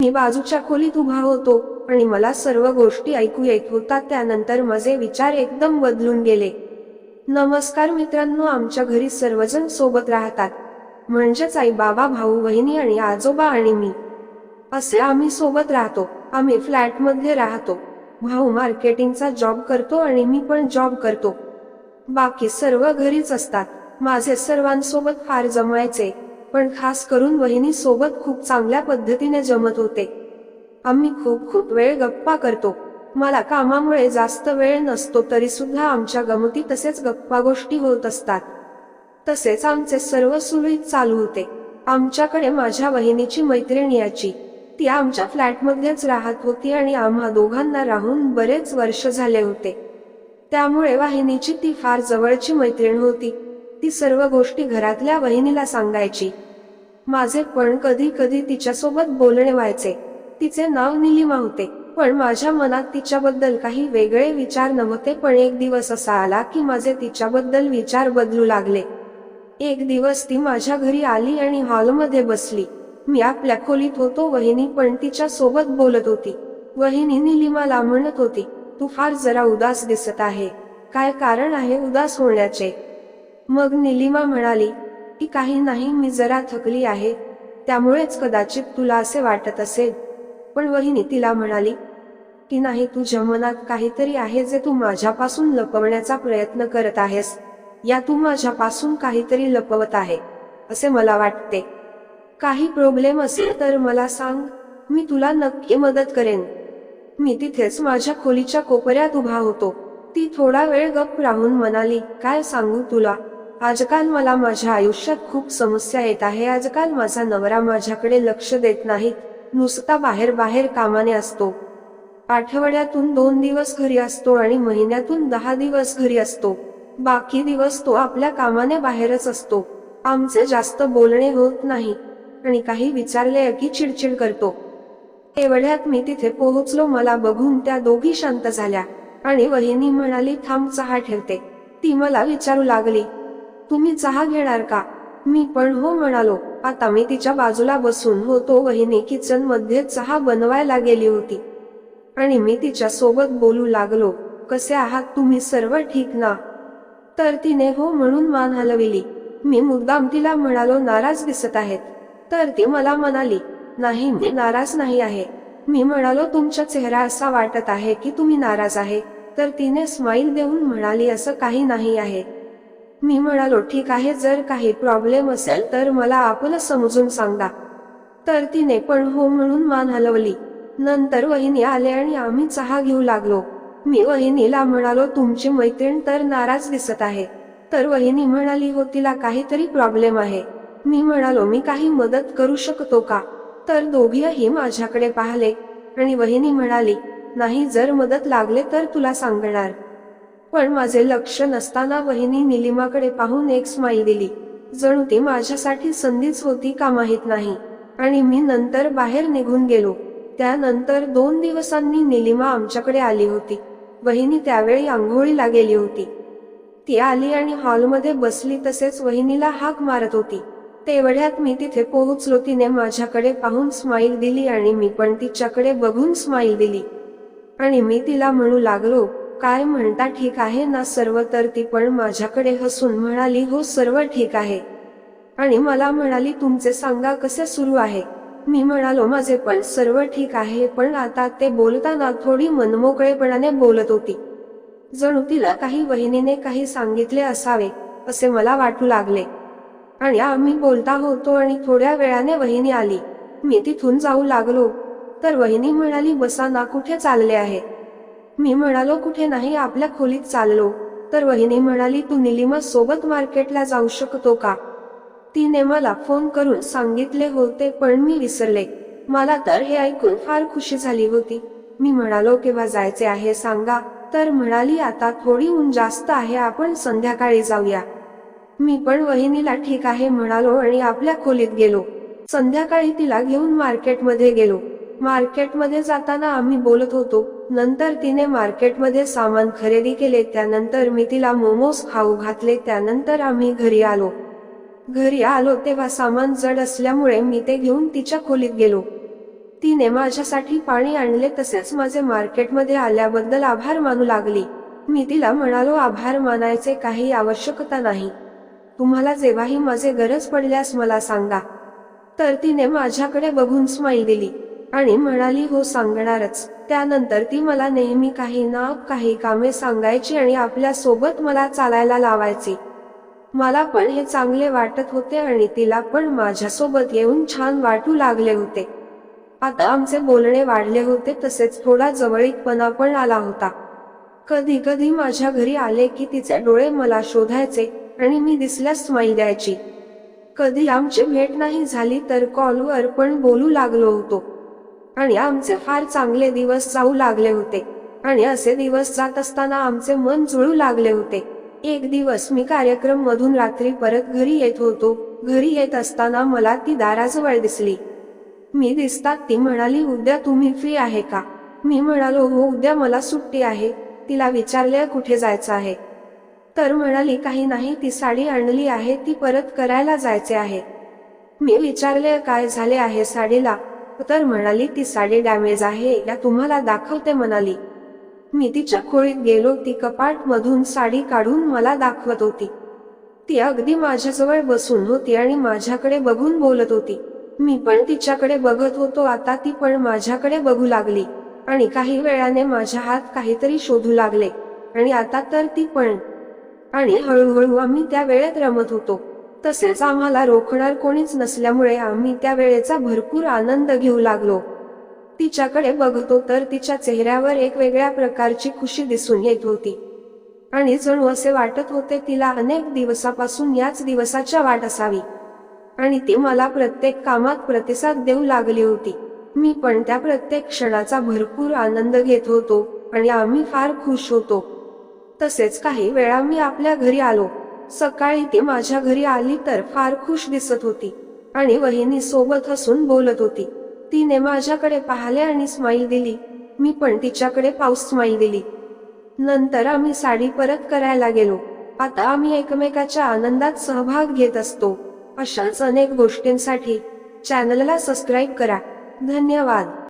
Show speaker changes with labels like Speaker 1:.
Speaker 1: मी बाजूच्या खोलीत उभा होतो आणि मला सर्व गोष्टी ऐकू येत होतात त्यानंतर माझे विचार एकदम बदलून गेले. नमस्कार मित्रांनो आमच्या घरी सर्वजण सोबत राहतात. म्हणजेच आई बाबा भाऊ बहिणी आणि आजोबा आणि मी. असे आम्ही सोबत राहतो. आम्ही फ्लॅटमध्ये राहतो. भाऊ मार्केटिंगचा जॉब करतो आणि मी पण जॉब करतो. बाकी सर्व घरीच असतात. माझे सर्वांसोबत फार जमायचे. पण खास करून वहिनी सोबत खूप चांगल्या पद्धतीने जमत होते. आम्ही खूप खूप वेळ गप्पा करतो. मला कामामुळे जास्त वेळ नसतो तरी सुद्धा आमच्या गमती तसेच गप्पा गोष्टी होत असतात. तसेच आमचे सर्व सुरळीत चालू होते. आमच्याकडे माझ्या वहिनीची मैत्रीण याची. ती आमच्या फ्लॅटमध्येच राहत होती आणि आम्हा दोघांना राहून बरेच वर्ष झाले होते. त्यामुळे वाहिनीची ती फार जवळची मैत्रीण होती. ती सर्व गोष्टी घरातल्या वहिनीला सांगायची. माझे पण कधी कधी तिच्यासोबत बोलणे व्हायचे. तिचे नाव निलिमा होते पण माझ्या मनात तिच्याबद्दल काही वेगळे विचार नव्हते पण एक दिवस असा आला की माझे तिच्याबद्दल विचार बदलू लागले. एक दिवस ती माझ्या घरी आली आणि हॉलमध्ये बसली. मी आपल्या खोलीत होतो वहिनी पण तिच्या सोबत बोलत होती. वहिनी निलिमाला म्हणत होती तू फार जरा उदास दिसत आहे. काय कारण आहे उदास होण्याचे? मग निलिमा म्हणाली की काही नाही मी जरा थकली आहे त्यामुळेच कदाचित तुला असे वाटत असेल. पण वहिनी तिला म्हणाली की नाही तुझ्या मनात काहीतरी आहे जे तू माझ्यापासून लपवण्याचा प्रयत्न करत आहेस. या तू माझ्यापासून काहीतरी लपवत आहे असे मला वाटते. काही प्रॉब्लेम असेल तर मला सांग मी तुला नक्की मदत करेन. मी तिथेच माझ्या खोलीच्या कोपऱ्यात उभा होतो. ती थोडा वेळ गप राहून म्हणाली काय सांगू तुला? आजकाल मला माझ्या आयुष्यात खूप समस्या येत आहे. आजकाल माझा नवरा माझ्याकडे लक्ष देत नाहीत. नुसता बाहेर बाहेर कामाने असतो. आठवड्यातून दोन दिवस घरी असतो आणि महिन्यातून दहा दिवस घरी असतो. बाकी दिवस तो आपल्या कामाने बाहेरच असतो. आमचे जास्त बोलणे होत नाही. आणि काही विचारले की चिडचिड करतो. एवढ्यात मी तिथे पोहोचलो मला बघून त्या दोघी शांत झाल्या. आणि वहिनी म्हणाली थांब चहा ठेवते. ती मला विचारू लागली. तुम्ही चहा घेणार का? मी पण हो म्हणालो. आता मी तिच्या बाजूला बसून होतो वहिनी किचनमध्ये चहा बनवायला गेली होती. आणि मी तिच्या सोबत बोलू लागलो. कसे आहात तुम्ही सर्व ठीक ना? तर तिने हो म्हणून मान हलविली. मी मुद्दाम तिला म्हणालो नाराज दिसत आहेत. तर ती मला म्हणाली नाही मी नाराज नाही आहे. मी म्हणालो तुमचा चेहरा असा वाटत आहे की तुम्ही नाराज आहे. तर तिने स्माईल देऊन म्हणाली असं काही नाही आहे. मी म्हणालो ठीक आहे जर काही प्रॉब्लेम असेल तर मला आपलं समजून सांगा. तर तिने पण हो म्हणून मान हलवली. नंतर वहिनी आले आणि आम्ही चहा घेऊ लागलो. मी वहिनीला म्हणालो तुमची मैत्रीण तर नाराज दिसत आहे. तर वहिनी म्हणाली हो तिला काहीतरी प्रॉब्लेम आहे. मी म्हणालो मी काही मदत करू शकतो का? तर दोघीही माझ्याकडे पाहिले आणि वहिनी म्हणाली नाही जर मदत लागले तर तुला सांगणार. पण माझे लक्ष नसताना वहिनी निलिमाकडे पाहून एक स्माईल दिली. जणू ती माझ्यासाठी संधीच होती का माहीत नाही. आणि मी नंतर बाहेर निघून गेलो. त्यानंतर दोन दिवसांनी निलिमा आमच्याकडे आली होती. वहिनी त्यावेळी आंघोळीला गेली होती. ती आली आणि हॉलमध्ये बसली तसेच वहिनीला हाक मारत होती. तेवढ्यात मी तिथे पोहोचलो. तिने माझ्याकडे पाहून स्माईल दिली आणि मी पण तिच्याकडे बघून स्माईल दिली. आणि मी तिला म्हणू लागलो काय म्हणता ठीक आहे ना सर्व? तर ती पण माझ्याकडे हसून म्हणाली हो सर्व ठीक आहे. आणि मला म्हणाली तुमचे सांगा कसे सुरू आहे? मी म्हणालो माझे पण सर्व ठीक आहे पण आता ते बोलताना थोडी मनमोकळेपणाने बोलत होती. जणू तिला काही वहिनीने काही सांगितले असावे असे मला वाटू लागले. आणि आम्ही बोलता होतो आणि थोड्या वेळाने वहिनी आली. मी तिथून जाऊ लागलो. तर वहिनी म्हणाली बसा ना कुठे चालले आहे? मी म्हणालो कुठे नाही आपल्या खोलीत चाललो. तर वहिनी म्हणाली तू निलिमा सोबत मार्केटला जाऊ शकतो का? तिने मला फोन करून सांगितले होते पण मी विसरले. मला तर हे ऐकून फार खुशी झाली होती. मी म्हणालो केव्हा जायचे आहे सांगा. तर म्हणाली आता थोडी ऊन जास्त आहे आपण संध्याकाळी जाऊया. मी पण वहिनीला ठीक आहे म्हणालो आणि आपल्या खोलीत गेलो. संध्याकाळी तिला घेऊन मार्केटमध्ये गेलो. मार्केटमध्ये जाताना आम्ही बोलत होतो नंतर तिने मार्केटमध्ये सामान खरेदी केले त्यानंतर मी तिला मोमोज खाऊ घातले त्यानंतर आम्ही घरी आलो. घरी आलो तेव्हा सामान जड असल्यामुळे मी ते घेऊन तिच्या खोलीत गेलो. तिने माझ्यासाठी पाणी आणले तसेच माझे मार्केटमध्ये आल्याबद्दल आभार मानू लागली. मी तिला म्हणालो आभार मानायचे काही आवश्यकता नाही. तुम्हाला जेव्हाही माझे गरज पडल्यास मला सांगा. तर तिने माझ्याकडे बघून स्माईल दिली. आणि म्हणाली हो सांगणारच. त्यानंतर ती मला नेहमी काही ना काही कामे सांगायची आणि आपल्यासोबत मला चालायला लावायची. मला पण हे चांगले वाटत होते आणि तिला पण माझ्यासोबत येऊन छान वाटू लागले होते. आता आमचे बोलणे वाढले होते तसेच थोडा जवळीकपणा पण आला होता. कधी कधी माझ्या घरी आले की तिचे डोळे मला शोधायचे आणि मी दिसल्यास स्माईल द्यायची. कधी आमची भेट नाही झाली तर कॉलवर पण बोलू लागलो होतो. आणि आमचे फार चांगले दिवस जाऊ लागले होते. आणि असे दिवस जात असताना आमचे मन जुळू लागले होते. एक दिवस मी कार्यक्रम मधून रात्री परत घरी येत होतो. घरी येत असताना मला ती दाराजवळ दिसली. मी दिसतात ती म्हणाली उद्या तुम्ही फ्री आहे का? मी म्हणालो हो उद्या मला सुट्टी आहे. तिला विचारले कुठे जायचं आहे? तर म्हणाली काही नाही ती साडी आणली आहे ती परत करायला जायचे आहे. मी विचारले काय झाले आहे साडीला? तर म्हणाली ती साडी डॅमेज आहे या तुम्हाला दाखवते म्हणाली. मी तिच्या खोळीत गेलो ती कपाट मधून साडी काढून मला दाखवत होती. ती अगदी माझ्याजवळ बसून होती आणि माझ्याकडे बघून बोलत होती. मी पण तिच्याकडे बघत होतो आता ती पण माझ्याकडे बघू लागली. आणि काही वेळाने माझ्या हात काहीतरी शोधू लागले. आणि आता तर ती पण. आणि हळूहळू आम्ही त्या वेळेत रमत होतो. तसेच आम्हाला रोखणार कोणीच नसल्यामुळे आम्ही त्या वेळेचा भरपूर आनंद घेऊ लागलो. तिच्याकडे बघतो तर तिच्या चेहऱ्यावर एक वेगळ्या प्रकारची खुशी दिसून येत होती. आणि जणू असे वाटत होते तिला अनेक दिवसापासून याच दिवसाच्या वाट असावी. आणि ती मला प्रत्येक कामात प्रतिसाद देऊ लागली होती. मी पण त्या प्रत्येक क्षणाचा भरपूर आनंद घेत होतो आणि आम्ही फार खुश होतो. तसेच काही वेळा मी आपल्या घरी आलो. सकाळी ती माझ्या घरी आली तर फार खुश दिसत होती आणि वहिनी सोबत हसून बोलत होती. तिने माझ्याकडे पाहिले आणि स्माईल दिली. मी पण तिच्याकडे पाऊस स्माईल दिली. नंतर आम्ही साडी परत करायला गेलो. आता आम्ही एकमेकाच्या आनंदात सहभाग घेत असतो. अशाच अनेक गोष्टींसाठी चॅनलला सबस्क्राईब करा. धन्यवाद.